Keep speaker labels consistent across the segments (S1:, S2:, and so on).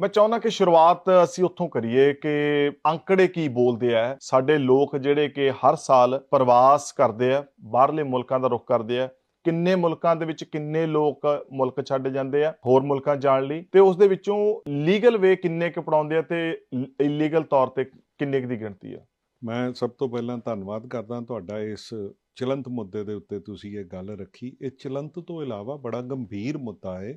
S1: ਮੈਂ ਚਾਹੁੰਦਾ ਕਿ ਸ਼ੁਰੂਆਤ ਅਸੀਂ ਉੱਥੋਂ ਕਰੀਏ ਕਿ ਅੰਕੜੇ ਕੀ ਬੋਲਦੇ ਆ। ਸਾਡੇ ਲੋਕ ਜਿਹੜੇ ਕਿ ਹਰ ਸਾਲ ਪ੍ਰਵਾਸ ਕਰਦੇ ਆ ਬਾਹਰਲੇ ਮੁਲਕਾਂ ਦਾ ਰੁਖ ਕਰਦੇ ਆ। ਕਿੰਨੇ ਮੁਲਕਾਂ ਦੇ ਵਿੱਚ ਕਿੰਨੇ ਲੋਕ ਮੁਲਕ ਛੱਡ ਜਾਂਦੇ ਆ ਹੋਰ ਮੁਲਕਾਂ ਜਾਣ ਲਈ। ਤੇ ਉਸ ਦੇ ਵਿੱਚੋਂ ਲੀਗਲ ਵੇ ਕਿੰਨੇ ਕੁ ਪੜਾਉਂਦੇ ਆ ਤੇ ਇਲੀਗਲ ਤੌਰ ਤੇ ਕਿੰਨੇ ਕੁ ਦੀ ਗਿਣਤੀ ਆ?
S2: ਮੈਂ ਸਭ ਤੋਂ ਪਹਿਲਾਂ ਧੰਨਵਾਦ ਕਰਦਾ ਤੁਹਾਡਾ ਇਸ ਚਲੰਤ ਮੁੱਦੇ ਦੇ ਉੱਤੇ ਤੁਸੀਂ ਇਹ ਗੱਲ ਰੱਖੀ। ਇਹ ਚਲੰਤ ਤੋਂ ਇਲਾਵਾ ਬੜਾ ਗੰਭੀਰ ਮੁੱਦਾ ਹੈ।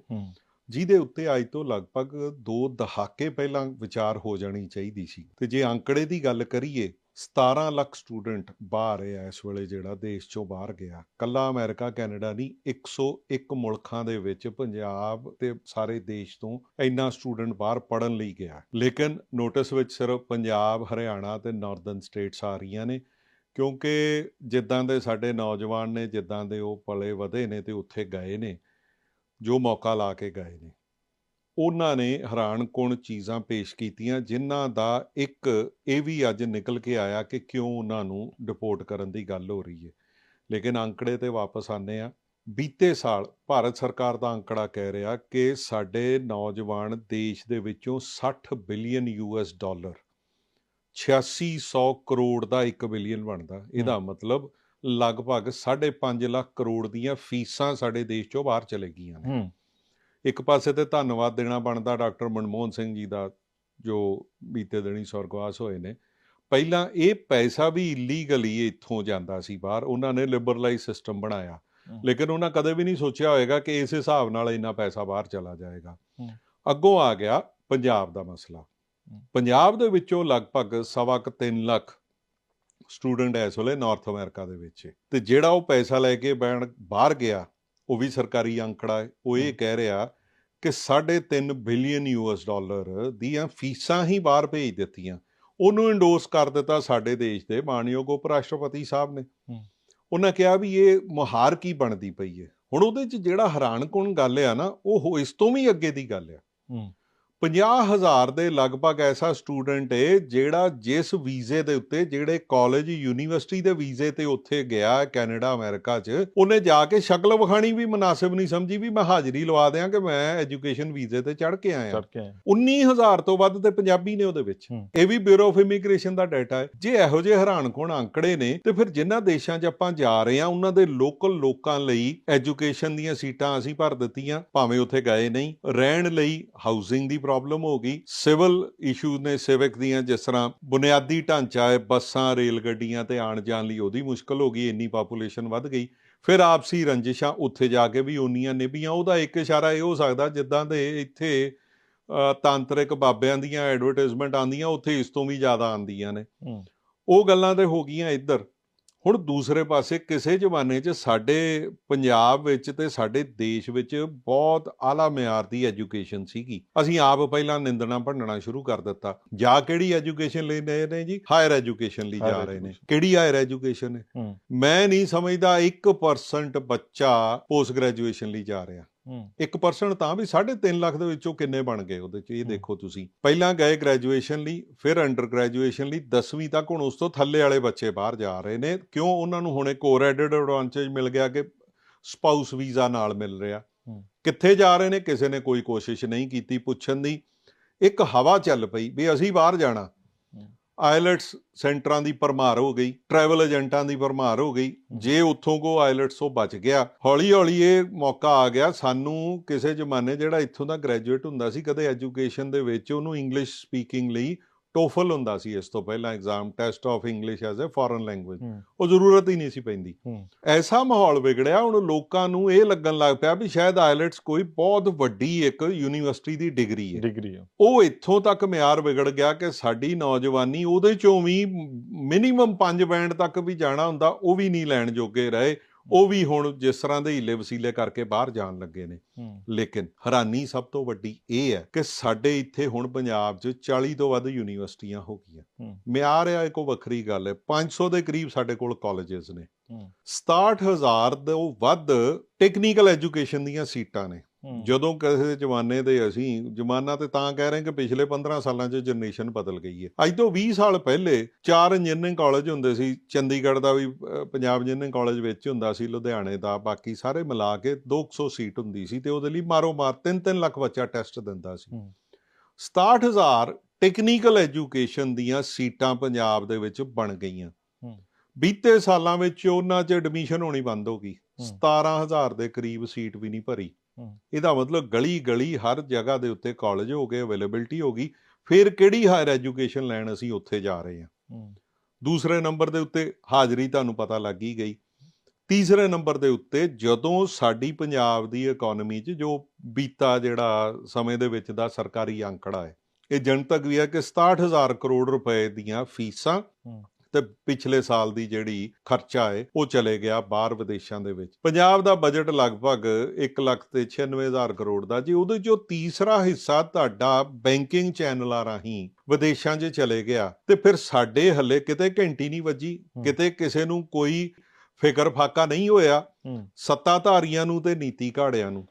S2: ਜਿਹਦੇ ਉੱਤੇ ਅੱਜ ਤੋਂ ਲਗਭਗ 2 ਦਹਾਕੇ ਪਹਿਲਾਂ ਵਿਚਾਰ ਹੋ ਜਾਣੀ ਚਾਹੀਦੀ ਸੀ। ਤੇ ਜੇ ਅੰਕੜੇ ਦੀ ਗੱਲ ਕਰੀਏ 17 ਲੱਖ ਸਟੂਡੈਂਟ ਬਾਹਰ ਹੈ ਇਸ ਵੇਲੇ ਜਿਹੜਾ ਦੇਸ਼ ਚੋਂ ਬਾਹਰ ਗਿਆ। ਕੱਲਾ ਅਮਰੀਕਾ, ਕੈਨੇਡਾ ਨਹੀਂ 101 ਮੁਲਕਾਂ ਦੇ ਵਿੱਚ ਪੰਜਾਬ ਤੇ ਸਾਰੇ ਦੇਸ਼ ਤੋਂ ਇੰਨਾ ਸਟੂਡੈਂਟ ਬਾਹਰ ਪੜਨ ਲਈ ਗਿਆ। ਲੇਕਿਨ ਨੋਟਿਸ ਵਿੱਚ ਸਿਰਫ ਪੰਜਾਬ, ਹਰਿਆਣਾ ਤੇ ਨਾਰਦਰਨ ਸਟੇਟਸ ਆ ਰਹੀਆਂ ਨੇ, ਕਿਉਂਕਿ ਜਿੱਦਾਂ ਦੇ ਸਾਡੇ ਨੌਜਵਾਨ ਨੇ, ਜਿੱਦਾਂ ਦੇ ਉਹ ਪਲੇ ਵਧੇ ਨੇ ਤੇ ਉੱਥੇ ਗਏ ਨੇ ਜੋ ਮੌਕਾ ਲਾ ਕੇ ਗਏ ਨੇ। ਉਹਨਾਂ ਨੇ ਹੈਰਾਨਕੁਨ ਚੀਜ਼ਾਂ ਪੇਸ਼ ਕੀਤੀਆਂ ਜਿਨ੍ਹਾਂ ਦਾ ਇੱਕ ਇਹ ਵੀ ਅੱਜ ਨਿਕਲ ਕੇ ਆਇਆ ਕਿ ਕਿਉਂ ਉਹਨਾਂ ਨੂੰ ਡਿਪੋਰਟ ਕਰਨ ਦੀ ਗੱਲ ਹੋ ਰਹੀ ਹੈ। ਲੇਕਿਨ ਅੰਕੜੇ ਤੇ ਵਾਪਸ ਆਨੇ ਆ ਬੀਤੇ ਸਾਲ ਭਾਰਤ ਸਰਕਾਰ ਦਾ ਅੰਕੜਾ ਕਹਿ ਰਿਹਾ ਕਿ ਸਾਡੇ ਨੌਜਵਾਨ ਦੇਸ਼ ਦੇ ਵਿੱਚੋਂ 60 ਬਿਲੀਅਨ ਯੂਐਸ ਡਾਲਰ 8600 ਕਰੋੜ ਦਾ 1 ਬਿਲੀਅਨ ਬਣਦਾ। ਇਹਦਾ ਮਤਲਬ ਲਗਭਗ 5.5 ਲੱਖ ਕਰੋੜ ਦੀਆਂ ਫੀਸਾਂ ਸਾਡੇ ਦੇਸ਼ ਚੋਂ ਬਾਹਰ ਚਲੇ ਗਈਆਂ ਨੇ ਇੱਕ ਪਾਸੇ ਤੇ ਧੰਨਵਾਦ ਦੇਣਾ ਬਣਦਾ ਡਾਕਟਰ ਮਨਮੋਹਨ ਸਿੰਘ ਜੀ ਦਾ ਜੋ ਬੀਤੇ ਦਿਨੀ ਸਵਰਗਵਾਸ ਹੋਏ ਨੇ ਪਹਿਲਾਂ ਇਹ ਪੈਸਾ ਵੀ ਇਲੀਗਲੀ ਇੱਥੋਂ ਜਾਂਦਾ ਸੀ ਬਾਹਰ ਉਹਨਾਂ ਨੇ ਲਿਬਰਲਾਈਜ਼ ਸਿਸਟਮ ਬਣਾਇਆ। ਲੇਕਿਨ ਉਹਨਾਂ ਕਦੇ ਵੀ ਨਹੀਂ ਸੋਚਿਆ ਹੋਵੇਗਾ ਕਿ ਇਸ ਹਿਸਾਬ ਨਾਲ ਇੰਨਾ ਪੈਸਾ ਬਾਹਰ ਚਲਾ ਜਾਏਗਾ। ਅੱਗੋਂ ਆ ਗਿਆ ਪੰਜਾਬ ਦਾ ਮਸਲਾ। ਪੰਜਾਬ ਦੇ ਵਿੱਚੋਂ ਲਗਭਗ ਸਵਾ ਕੁ ਤਿੰਨ ਲੱਖ ਸਟੂਡੈਂਟ ਇਸ ਵੇਲੇ ਨਾਰਥ ਅਮਰੀਕਾ ਦੇ ਵਿੱਚ। ਤੇ ਜਿਹੜਾ ਉਹ ਪੈਸਾ ਲੈ ਕੇ ਬੈਣ ਬਾਹਰ ਗਿਆ ਉਹ ਵੀ ਸਰਕਾਰੀ ਅੰਕੜਾ ਹੈ ਉਹ ਇਹ। ਕਹਿ ਰਿਹਾ ਕਿ 3.5 ਬਿਲੀਅਨ ਯੂਐਸ ਡਾਲਰ ਦੀਆਂ ਫੀਸਾਂ ਹੀ ਬਾਹਰ ਭੇਜ ਦਿੱਤੀਆਂ ਉਹਨੂੰ ਇੰਡੋਰਸ ਕਰ ਦਿੱਤਾ ਸਾਡੇ ਦੇਸ਼ ਦੇ ਮਾਨਯੋਗ ਉਪ ਰਾਸ਼ਟਰਪਤੀ ਸਾਹਿਬ ਨੇ। ਉਹਨਾਂ ਕਿਹਾ ਵੀ ਇਹ ਮੁਹਾਰ ਕੀ ਬਣਦੀ ਪਈ ਹੈ ਹੁਣ ਉਹਦੇ 'ਚ ਜਿਹੜਾ ਹੈਰਾਨਕੁਨ ਗੱਲ ਆ ਨਾ ਉਹ ਇਸ ਤੋਂ ਵੀ ਅੱਗੇ ਦੀ ਗੱਲ ਆ 50000 ਦੇ ਲਗਭਗ ਐਸਾ ਸਟੂਡੈਂਟ ਏ ਜਿਹੜਾ ਜਿਸ ਵੀਜ਼ੇ ਦੇ ਉੱਤੇ ਜਿਹੜੇ ਕਾਲਜ ਯੂਨੀਵਰਸਿਟੀ ਦੇ ਵੀਜ਼ੇ ਤੇ ਉੱਥੇ ਗਿਆ ਕੈਨੇਡਾ ਅਮਰੀਕਾ 'ਚ ਉਹਨੇ ਜਾ ਕੇ ਸ਼ਕਲ ਵਿਖਾਣੀ ਵੀ ਮناسب ਨਹੀਂ ਸਮਝੀ ਵੀ ਮੈਂ ਹਾਜ਼ਰੀ ਲਵਾ ਦਿਆਂ ਕਿ ਮੈਂ ਐਜੂਕੇਸ਼ਨ ਵੀਜ਼ੇ ਤੇ ਚੜ ਕੇ ਆਇਆ। 19000 ਤੋਂ ਵੱਧ ਤੇ ਪੰਜਾਬੀ ਨੇ ਉਹਦੇ ਵਿੱਚ। ਇਹ ਵੀ ਬਿਊਰੋ ਆਫ ਇਮੀਗ੍ਰੇਸ਼ਨ ਦਾ ਡਾਟਾ ਹੈ ਜੇ ਇਹੋ ਜਿਹੇ ਹੈਰਾਨ ਕੋਣ ਅੰਕੜੇ ਨੇ ਤੇ ਫਿਰ ਜਿਨ੍ਹਾਂ ਦੇਸ਼ਾਂ 'ਚ ਆਪਾਂ ਜਾ ਰਹੇ ਹਾਂ ਉਹਨਾਂ ਦੇ ਲੋਕਲ ਲੋਕਾਂ ਲਈ ਐਜੂਕੇਸ਼ਨ ਦੀਆਂ ਸੀਟਾਂ ਅਸੀਂ ਭਰ ਦਿੱਤੀਆਂ ਭਾਵੇਂ ਉੱਥੇ ਗਏ ਨਹੀਂ। ਰਹਿਣ ਲਈ ਹਾਊਸਿੰਗ ਦੀ ਪ੍ਰੋਬਲਮ ਹੋ ਗਈ। ਸਿਵਲ ਇਸ਼ੂਜ਼ ਨੇ ਸਿਵਿਕ ਦੀਆਂ ਜਿਸ ਤਰ੍ਹਾਂ ਬੁਨਿਆਦੀ ਢਾਂਚਾ ਹੈ ਬੱਸਾਂ ਰੇਲ ਗੱਡੀਆਂ ਤੇ ਆਣ ਜਾਣ ਲਈ ਉਹਦੀ ਮੁਸ਼ਕਲ ਹੋ ਗਈ ਇੰਨੀ ਪਾਪੂਲੇਸ਼ਨ ਵੱਧ ਗਈ। ਫਿਰ ਆਪਸੀ ਰੰਜਿਸ਼ਾਂ ਉੱਥੇ ਜਾ ਕੇ ਵੀ ਉਨੀਆਂ ਨਿਭੀਆਂ। ਉਹਦਾ ਇੱਕ ਇਸ਼ਾਰਾ ਇਹ ਹੋ ਸਕਦਾ ਜਿੱਦਾਂ ਦੇ ਇੱਥੇ ਤਾਂਤਰਿਕ ਬਾਬਿਆਂ ਦੀਆਂ ਐਡਵਰਟਾਈਜ਼ਮੈਂਟ ਆਉਂਦੀਆਂ ਉੱਥੇ ਇਸ ਤੋਂ ਵੀ ਜ਼ਿਆਦਾ ਆਉਂਦੀਆਂ ਨੇ। ਉਹ ਗੱਲਾਂ ਤੇ ਹੋ ਗਈਆਂ ਇੱਧਰ। ਹੁਣ ਦੂਸਰੇ ਪਾਸੇ ਕਿਸੇ ਜ਼ਮਾਨੇ 'ਚ ਸਾਡੇ ਪੰਜਾਬ ਵਿੱਚ ਤੇ ਸਾਡੇ ਦੇਸ਼ ਵਿੱਚ ਬਹੁਤ ਆਲਾ ਮਿਆਰ ਦੀ ਐਜੂਕੇਸ਼ਨ ਸੀਗੀ। ਅਸੀਂ ਆਪ ਪਹਿਲਾਂ ਨਿੰਦਣਾ ਭੰਡਣਾ ਸ਼ੁਰੂ ਕਰ ਦਿੱਤਾ। ਜਾ ਕਿਹੜੀ ਐਜੂਕੇਸ਼ਨ ਲਈ ਰਹੇ ਨੇ ਜੀ? ਹਾਇਰ ਐਜੂਕੇਸ਼ਨ ਲਈ ਜਾ ਰਹੇ ਨੇ। ਕਿਹੜੀ ਹਾਇਰ ਐਜੂਕੇਸ਼ਨ? ਹੈ। ਮੈਂ ਨਹੀਂ ਸਮਝਦਾ 1% ਬੱਚਾ ਪੋਸਟ ਗ੍ਰੈਜੂਏਸ਼ਨ ਲਈ ਜਾ ਰਿਹਾ। 1% ਤਾਂ ਵੀ 3.5 ਲੱਖ ਦੇ ਵਿੱਚੋਂ ਕਿੰਨੇ ਬਣ ਗਏ ਉਹਦੇ ਚ ਇਹ। ਦੇਖੋ ਤੁਸੀਂ ਪਹਿਲਾਂ ਗਏ ਗ੍ਰੈਜੂਏਸ਼ਨ ਲਈ ਫਿਰ ਅੰਡਰ ਗ੍ਰੈਜੂਏਸ਼ਨ ਲਈ 10ਵੀਂ ਤੱਕ ਹੁਣ ਉਸ ਤੋਂ ਥੱਲੇ ਵਾਲੇ ਬੱਚੇ ਬਾਹਰ ਜਾ ਰਹੇ ਨੇ ਕਿਉਂ ਉਹਨਾਂ ਨੂੰ ਹੁਣ ਐਡਡ ਐਡਵਾਂਟੇਜ ਮਿਲ ਗਿਆ ਕਿ ਸਪਾਊਸ ਵੀਜ਼ਾ ਨਾਲ ਮਿਲ ਰਿਹਾ। ਕਿੱਥੇ ਜਾ ਰਹੇ ਨੇ ਕਿਸੇ ਨੇ ਕੋਈ ਕੋਸ਼ਿਸ਼ ਨਹੀਂ ਕੀਤੀ ਪੁੱਛਣ ਦੀ ਇੱਕ ਹਵਾ ਚੱਲ ਪਈ ਵੀ ਅਸੀਂ ਬਾਹਰ ਜਾਣਾ। ਆਇਲਟਸ ਸੈਂਟਰਾਂ ਦੀ ਭਰਮਾਰ ਹੋ ਗਈ, ਟਰੈਵਲ ਏਜੰਟਾਂ ਦੀ ਭਰਮਾਰ ਹੋ ਗਈ। ਜੇ ਉੱਥੋਂ ਕੋ ਆਇਲਟਸ ਉਹ ਬਚ ਗਿਆ ਹੌਲੀ ਹੌਲੀ ਇਹ ਮੌਕਾ ਆ ਗਿਆ। ਸਾਨੂੰ ਕਿਸੇ ਜ਼ਮਾਨੇ ਜਿਹੜਾ ਇੱਥੋਂ ਦਾ ਗ੍ਰੈਜੂਏਟ ਹੁੰਦਾ ਸੀ, ਕਦੇ ਐਜੂਕੇਸ਼ਨ ਦੇ ਵਿੱਚ ਉਹਨੂੰ ਇੰਗਲਿਸ਼ ਸਪੀਕਿੰਗ ਲਈ ਟੋਫਲ ਹੁੰਦਾ ਸੀ ਇਸ ਤੋਂ ਪਹਿਲਾਂ exam test of English as a foreign language
S1: ਹੂੰ।
S2: ਉਹ ਜ਼ਰੂਰਤ ਹੀ ਨਹੀਂ ਸੀ ਪੈਂਦੀ।
S1: ਹੂੰ।
S2: ਐਸਾ ਮਾਹੌਲ ਵਿਗੜਿਆ ਹੁਣ ਲੋਕਾਂ ਨੂੰ ਇਹ ਲੱਗਣ ਲੱਗ ਪਿਆ ਵੀ ਸ਼ਾਇਦ ਆਇਲਟਸ ਕੋਈ ਬਹੁਤ ਵੱਡੀ ਇੱਕ ਯੂਨੀਵਰਸਿਟੀ ਦੀ ਡਿਗਰੀ ਹੈ।
S1: ਡਿਗਰੀ ਆ
S2: ਉਹ ਇੱਥੋਂ ਤੱਕ ਮਿਆਰ ਵਿਗੜ ਗਿਆ ਕਿ ਸਾਡੀ ਨੌਜਵਾਨੀ ਉਹਦੇ ਚੋਂ ਵੀ ਮਿਨੀਮਮ 5 ਬੈਂਡ ਤੱਕ ਵੀ ਜਾਣਾ ਹੁੰਦਾ ਉਹ ਵੀ ਨਹੀਂ ਲੈਣ ਜੋਗੇ ਰਹੇ। ਉਹ ਵੀ ਹੁਣ ਜਿਸ ਤਰ੍ਹਾਂ ਦੇ ਹੀਲੇ ਵਸੀਲੇ ਕਰਕੇ ਬਾਹਰ ਜਾਣ ਲੱਗੇ ਨੇ। ਲੇਕਿਨ ਹੈਰਾਨੀ ਸਭ ਤੋਂ ਵੱਡੀ ਇਹ ਹੈ ਕਿ ਸਾਡੇ ਇੱਥੇ ਹੁਣ ਪੰਜਾਬ 'ਚ 40 ਤੋਂ ਵੱਧ ਯੂਨੀਵਰਸਿਟੀਆਂ ਹੋ ਗਈਆਂ। ਮਿਆਰ ਆ ਇੱਕ ਵੱਖਰੀ ਗੱਲ ਹੈ 500 ਦੇ ਕਰੀਬ ਸਾਡੇ ਕੋਲ ਕਾਲਜਸ ਨੇ।
S1: ਹੂੰ।
S2: 67000 ਤੋਂ ਵੱਧ ਟੈਕਨੀਕਲ ਐਜੂਕੇਸ਼ਨ ਦੀਆਂ ਸੀਟਾਂ ਨੇ। ਜਦੋਂ ਕਿਸੇ ਜ਼ਮਾਨੇ ਦੇ ਅਸੀਂ ਜ਼ਮਾਨਾ ਤੇ ਤਾਂ ਕਹਿ ਰਹੇ ਕਿ ਪਿਛਲੇ 15 ਸਾਲਾਂ 'ਚ ਜਨਰੇਸ਼ਨ ਬਦਲ ਗਈ ਹੈ ਅੱਜ ਤੋਂ 20 ਸਾਲ ਪਹਿਲੇ ਚਾਰ ਇੰਜੀਨੀਅਰਿੰਗ ਕਾਲਜ ਹੁੰਦੇ ਸੀ ਚੰਡੀਗੜ੍ਹ ਦਾ ਵੀ ਪੰਜਾਬ ਇੰਜੀਨੀਅਰਿੰਗ ਕਾਲਜ ਵਿੱਚ ਹੁੰਦਾ ਸੀ ਲੁਧਿਆਣੇ ਦਾ ਬਾਕੀ ਸਾਰੇ ਮਿਲਾ ਕੇ 200 ਸੀਟ ਹੁੰਦੀ ਸੀ ਤੇ ਉਹਦੇ ਲਈ ਮਾਰੋ ਮਾਰ 3-3 ਲੱਖ ਬੱਚਾ ਟੈਸਟ ਦਿੰਦਾ ਸੀ
S1: ਹੂੰ।
S2: 67000 ਟੈਕਨੀਕਲ ਐਜੂਕੇਸ਼ਨ ਦੀਆਂ ਸੀਟਾਂ ਪੰਜਾਬ ਦੇ ਵਿੱਚ ਬਣ ਗਈਆਂ। ਬੀਤੇ ਸਾਲਾਂ ਵਿੱਚ ਉਹਨਾਂ 'ਚ ਐਡਮਿਸ਼ਨ ਹੋਣੀ ਬੰਦ ਹੋ ਗਈ
S1: ਹੂੰ।
S2: 17000 ਦੇ ਕਰੀਬ ਸੀਟ ਵੀ ਨਹੀਂ ਭਰੀ। ਇਹਦਾ ਮਤਲਬ ਗਲੀ ਗਲੀ ਹਰ ਜਗ੍ਹਾ ਦੇ ਉੱਤੇ ਕਾਲਜ ਹੋ ਗਏ ਅਵੇਲੇਬਿਲਟੀ ਹੋ ਗਈ। ਫਿਰ ਕਿਹੜੀ ਹਾਇਰ ਐਜੂਕੇਸ਼ਨ ਲੈਣ ਅਸੀਂ ਉੱਥੇ ਜਾ ਰਹੇ ਹਾਂ? ਦੂਸਰੇ ਨੰਬਰ ਦੇ ਉੱਤੇ ਹਾਜ਼ਰੀ ਤੁਹਾਨੂੰ ਪਤਾ ਲੱਗ ਹੀ ਗਈ। ਤੀਸਰੇ ਨੰਬਰ ਦੇ ਉੱਤੇ ਜਦੋਂ ਸਾਡੀ ਪੰਜਾਬ ਦੀ ਇਕਨੋਮੀ 'ਚ ਜੋ ਬੀਤਾ ਜਿਹੜਾ ਸਮੇਂ ਦੇ ਵਿੱਚ ਦਾ ਸਰਕਾਰੀ ਅੰਕੜਾ ਹੈ ਇਹ ਜਨਤਕ ਵੀ ਹੈ ਕਿ 67000 ਕਰੋੜ ਰੁਪਏ ਦੀਆਂ ਫੀਸਾਂ। ਤੇ ਪਿਛਲੇ ਸਾਲ ਦੀ ਜਿਹੜੀ ਖਰਚਾ ਹੈ ਉਹ ਚਲੇ ਗਿਆ ਬਾਹਰ ਵਿਦੇਸ਼ਾਂ ਦੇ ਵਿੱਚ। ਪੰਜਾਬ ਦਾ ਬਜਟ ਲਗਭਗ 1 ਲੱਖ ਤੇ 96000 ਕਰੋੜ ਦਾ ਜੀ ਉਹਦੇ ਚੋਂ ਤੀਸਰਾ ਹਿੱਸਾ ਤੁਹਾਡਾ ਬੈਂਕਿੰਗ ਚੈਨਲਾਂ ਰਾਹੀਂ ਵਿਦੇਸ਼ਾਂ 'ਚ ਚਲੇ ਗਿਆ ਤੇ ਫਿਰ ਸਾਡੇ ਹੱਲੇ ਕਿਤੇ ਘੰਟੀ ਨਹੀਂ ਵੱਜੀ। ਕਿਤੇ ਕਿਸੇ ਨੂੰ ਕੋਈ ਫਿਕਰ ਫਾਕਾ ਨਹੀਂ ਹੋਇਆ। ਸੱਤਾਧਾਰੀਆਂ ਨੂੰ ਤੇ ਨੀਤੀ ਘਾੜਿਆਂ ਨੂੰ।